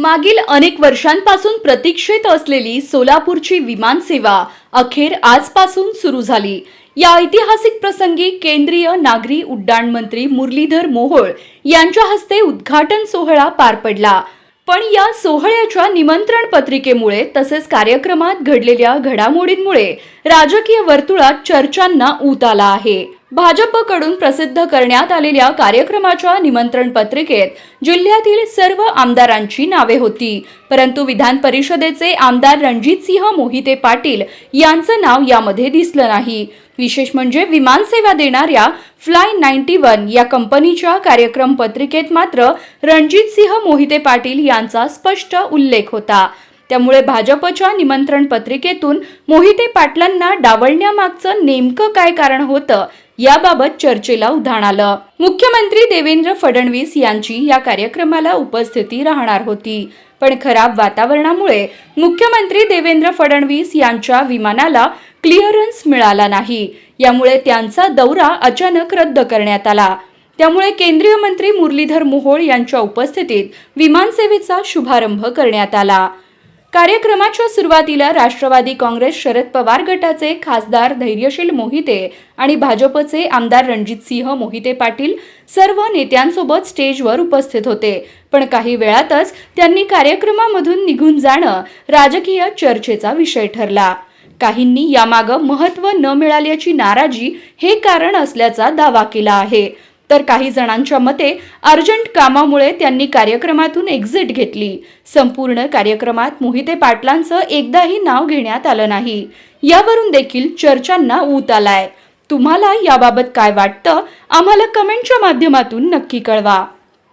मागील अनेक वर्षांपासून प्रतीक्षेत असलेली सोलापूरची विमानसेवा अखेर आजपासून सुरू झाली. या ऐतिहासिक प्रसंगी केंद्रीय नागरी उड्डाण मंत्री मुरलीधर मोहोळ यांच्या हस्ते उद्घाटन सोहळा पार पडला. पण या सोहळ्याच्या निमंत्रण पत्रिकेमुळे तसेच कार्यक्रमात घडलेल्या घडामोडींमुळे राजकीय वर्तुळात चर्चांना ऊत आला आहे. भाजपकडून प्रसिद्ध करण्यात आलेल्या कार्यक्रमाच्या निमंत्रण पत्रिकेत जिल्ह्यातील सर्व आमदारांची नावे होती. परंतु विधान परिषदेचे आमदार रणजितसिंह मोहिते पाटील यांचं नाव यामध्ये दिसलं नाही. विशेष म्हणजे विमानसेवा देणाऱ्या फ्लाय नाईन्टी वन या कंपनीच्या कार्यक्रम पत्रिकेत मात्र रणजितसिंह मोहिते पाटील यांचा स्पष्ट उल्लेख होता. त्यामुळे भाजपच्या निमंत्रण पत्रिकेतून मोहिते पाटलांना डावलण्यामागचं नेमकं काय कारण होतं याबाबत चर्चेला उधाण आलं. मुख्यमंत्री देवेंद्र फडणवीस यांची या कार्यक्रमाला उपस्थिती राहणार होती. पण खराब वातावरणामुळे मुख्यमंत्री देवेंद्र फडणवीस यांच्या विमानाला क्लिअरन्स मिळाला नाही. यामुळे त्यांचा दौरा अचानक रद्द करण्यात आला. त्यामुळे केंद्रीय मंत्री मुरलीधर मोहोळ यांच्या उपस्थितीत विमानसेवेचा शुभारंभ करण्यात आला. कार्यक्रमाच्या सुरुवातीला राष्ट्रवादी काँग्रेस शरद पवार गटाचे खासदार धैर्यशील मोहिते आणि भाजपचे आमदार रणजितसिंह मोहिते पाटील सर्व नेत्यांसोबत स्टेजवर उपस्थित होते. पण काही वेळातच त्यांनी कार्यक्रमामधून निघून जाणं राजकीय चर्चेचा विषय ठरला. काहींनी यामागं महत्त्व न मिळाल्याची नाराजी हे कारण असल्याचा दावा केला आहे. तर काही जणांच्या मते अर्जंट कामामुळे त्यांनी कार्यक्रमातून एक्झिट घेतली. संपूर्ण कार्यक्रमात मोहिते पाटलांचं एकदाही नाव घेण्यात आलं नाही. यावरून देखील चर्चांना ऊत आलाय. तुम्हाला याबाबत काय वाटतं? आम्हाला कमेंटच्या माध्यमातून नक्की कळवा.